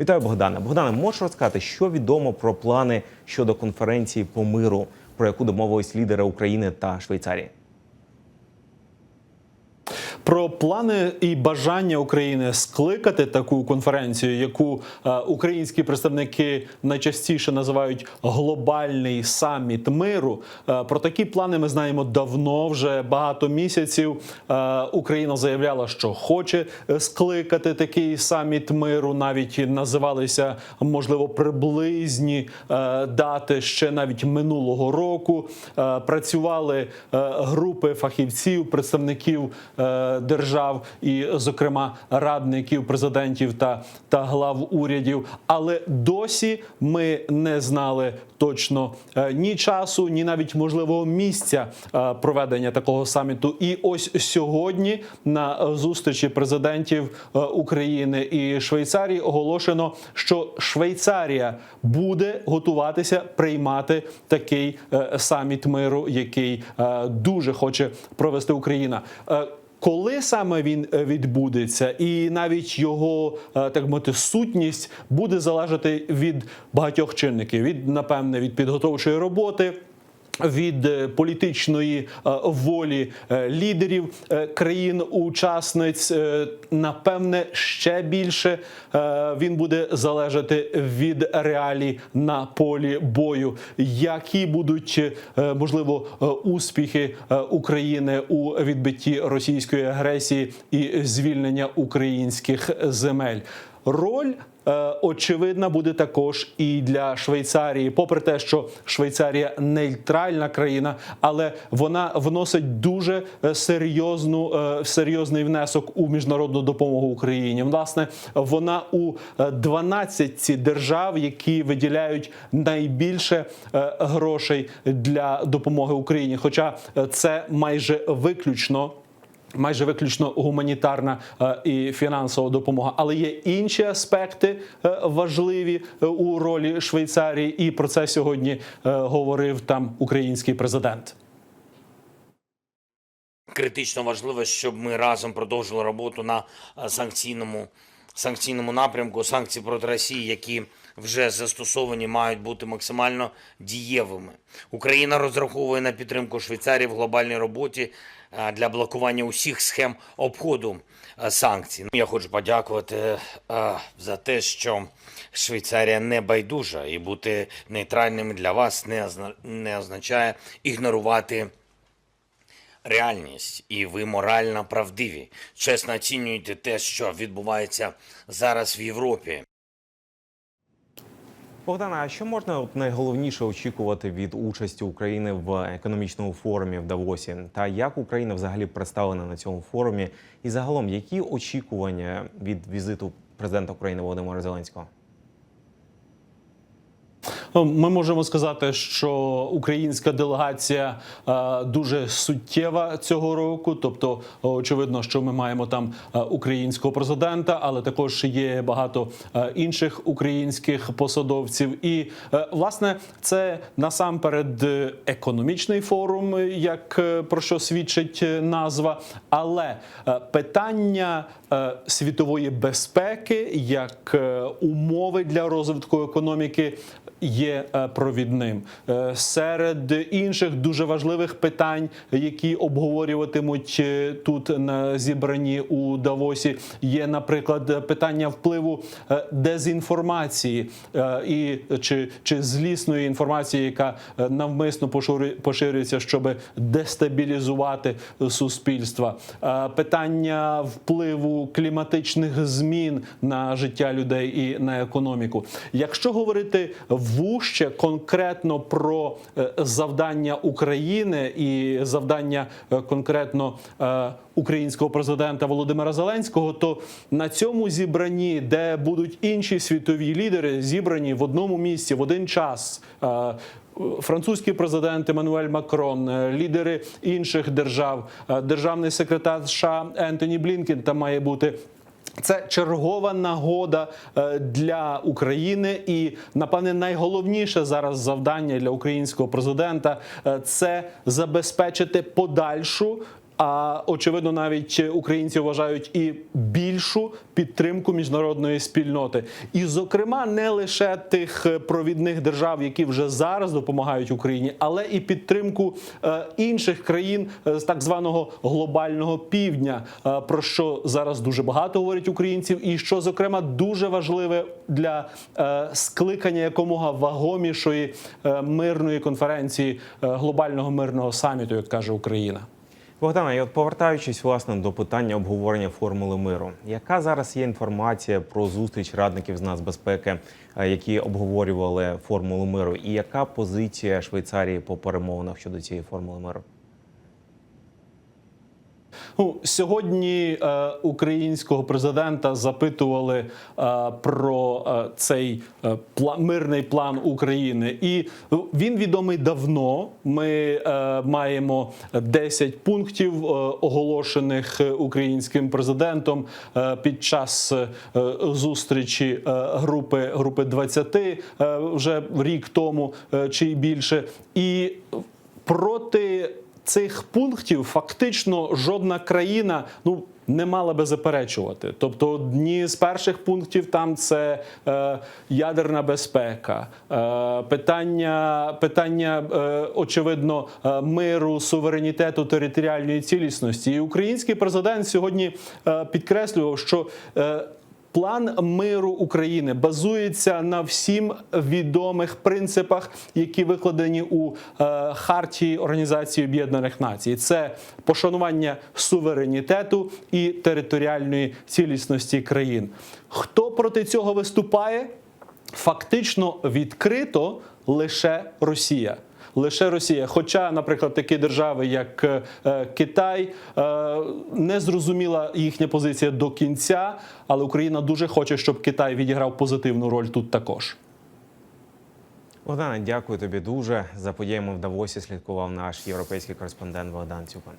Вітаю, Богдана. Богдане, можеш розказати, що відомо про плани щодо конференції по миру, про яку домовились лідери України та Швейцарії? Про плани і бажання України скликати таку конференцію, яку е, українські представники найчастіше називають глобальний саміт миру. Е, про такі плани ми знаємо давно, вже багато місяців. Е, Україна заявляла, що хоче скликати такий саміт миру. Навіть називалися можливо приблизні дати ще навіть минулого року. Працювали групи фахівців, представників держав і, зокрема, радників президентів та, та глав урядів. Але досі ми не знали точно е, ні часу, ні навіть можливого місця е, проведення такого саміту. І ось сьогодні на зустрічі президентів е, України і Швейцарії оголошено, що Швейцарія буде готуватися приймати такий саміт миру, який дуже хоче провести Україна. Коли саме він е, відбудеться, і навіть його е, так мовити сутність буде залежати від багатьох чинників: від напевне від підготовчої роботи. Від е, політичної е, волі е, лідерів країн-учасниць, напевне, ще більше він буде залежати від реалій на полі бою, які будуть можливо успіхи України у відбитті російської агресії і звільнення українських земель. Роль очевидна буде також і для Швейцарії, попри те, що Швейцарія нейтральна країна, але вона вносить дуже е, серйозну е, серйозний внесок у міжнародну допомогу Україні. Власне, вона у е, 12 держав, які виділяють найбільше е, грошей для допомоги Україні. Хоча е, це майже виключно. Майже виключно гуманітарна е, і фінансова допомога, але є інші аспекти е, важливі е, у ролі Швейцарії, і про це сьогодні говорив там український президент. критично важливо, щоб ми разом продовжили роботу на санкційному санкційному напрямку. Санкції проти Росії, які вже застосовані, мають бути максимально дієвими. Україна розраховує на підтримку Швейцарії в глобальній роботі е, для блокування усіх схем обходу е, санкцій. Я хочу подякувати е, за те, що Швейцарія не байдужа, і бути нейтральним для вас не означає ігнорувати реальність, і ви морально правдиві. Чесно оцінюєте те, що відбувається зараз в Європі. Богдане, а що можна от найголовніше очікувати від участі України в економічному форумі в Давосі? Та як Україна взагалі представлена на цьому форумі? І загалом, які очікування від візиту президента України Володимира Зеленського? Ми можемо сказати, що українська делегація е, дуже суттєва цього року. Тобто, очевидно, що ми маємо там е, українського президента, але також є багато е, інших українських посадовців. І е, власне це насамперед е, економічний форум, як е, про що свідчить е, назва, але е, питання е, світової безпеки як е, умови для розвитку економіки є е, провідним Е, серед інших дуже важливих питань, які обговорюватимуть е, тут на зібранні у Давосі. Є, наприклад, питання впливу дезінформації і чи, чи злісної інформації, яка навмисно поширю- поширюється, щоб дестабілізувати суспільства. Питання впливу кліматичних змін на життя людей і на економіку. Якщо говорити вужче конкретно про е, завдання України і завдання е, конкретно е, українського президента Володимира Зеленського, то на цьому зібранні, де будуть інші світові лідери, зібрані в одному місці в один час. Французький президент Еммануель Макрон, лідери інших держав, державний секретар США Ентоні Блінкен там має бути. Це чергова нагода е, для України, і напевне найголовніше зараз завдання для українського президента е, це забезпечити подальшу. А очевидно, навіть українці вважають і більшу підтримку міжнародної спільноти, і, зокрема, не лише тих провідних держав, які вже зараз допомагають Україні, але і підтримку е, інших країн е, з так званого глобального півдня, е, про що зараз дуже багато говорять українців, і що зокрема дуже важливе для скликання якомога вагомішої мирної конференції глобального мирного саміту, як каже Україна. Богдана, і от повертаючись власне до питання обговорення формули миру, яка зараз є інформація про зустріч радників з нацбезпеки, е, які обговорювали формулу миру, і яка позиція Швейцарії по перемовинах щодо цієї формули миру? Ну, сьогодні е, українського президента запитували е, про е, цей мирний план України, і він відомий давно. Ми маємо 10 пунктів, оголошених українським президентом під час зустрічі групи групи 20 е, вже рік тому чи більше. І проти цих пунктів фактично жодна країна ну. Не мала би заперечувати. Тобто, одні з перших пунктів там це е, ядерна безпека, е, питання, питання е, очевидно, е, миру, суверенітету, територіальної цілісності. І український президент сьогодні е, підкреслював, що е, План миру України базується на всім відомих принципах, які викладені у е, хартії Організації Об'єднаних Націй. Це пошанування суверенітету і територіальної цілісності країн. Хто проти цього виступає? Фактично відкрито лише Росія. Лише Росія. Хоча, наприклад, такі держави, як е, Китай, е, не зрозуміла їхня позиція до кінця, але Україна дуже хоче, щоб Китай відіграв позитивну роль тут також. Богдан, дякую тобі дуже. За подіями в Давосі слідкував наш європейський кореспондент Богдан Цюпан.